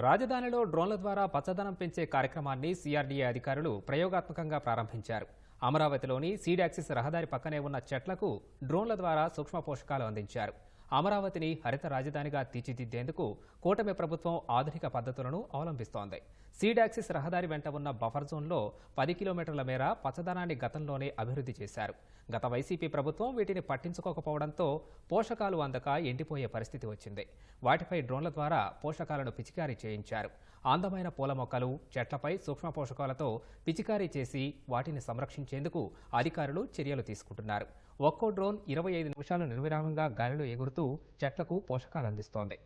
రాజధానిలో డ్రోన్ల ద్వారా పచ్చదనం పెంచే కార్యక్రమాన్ని సిఆర్డీఏ అధికారులు ప్రయోగాత్మకంగా ప్రారంభించారు. అమరావతిలోని సీడాక్సిస్ రహదారి పక్కనే ఉన్న చెట్లకు డ్రోన్ల ద్వారా సూక్ష్మ పోషకాలు అందించారు. అమరావతిని హరిత రాజధానిగా తీర్చిదిద్దేందుకు కూటమి ప్రభుత్వం ఆధునిక పద్ధతులను అవలంబిస్తోంది. సీడాక్సిస్ రహదారి వెంట ఉన్న బఫర్ జోన్లో పది కిలోమీటర్ల మేర పచ్చదనాన్ని గతంలోనే అభివృద్ధి చేశారు. గత వైసీపీ ప్రభుత్వం వీటిని పట్టించుకోకపోవడంతో పోషకాలు అందక ఎండిపోయే పరిస్థితి వచ్చింది. వాటిపై డ్రోన్ల ద్వారా పోషకాలను పిచికారీ చేయించారు. అందమైన పూల మొక్కలు చెట్లపై సూక్ష్మ పోషకాలతో పిచికారీ చేసి వాటిని సంరక్షించేందుకు అధికారులు చర్యలు తీసుకుంటున్నారు. ఒక్కో డ్రోన్ ఇరవై ఐదు నిమిషాలు నిర్విరామంగా గాలిలో ఎగురుతూ చెట్లకు పోషకాలు అందిస్తోంది.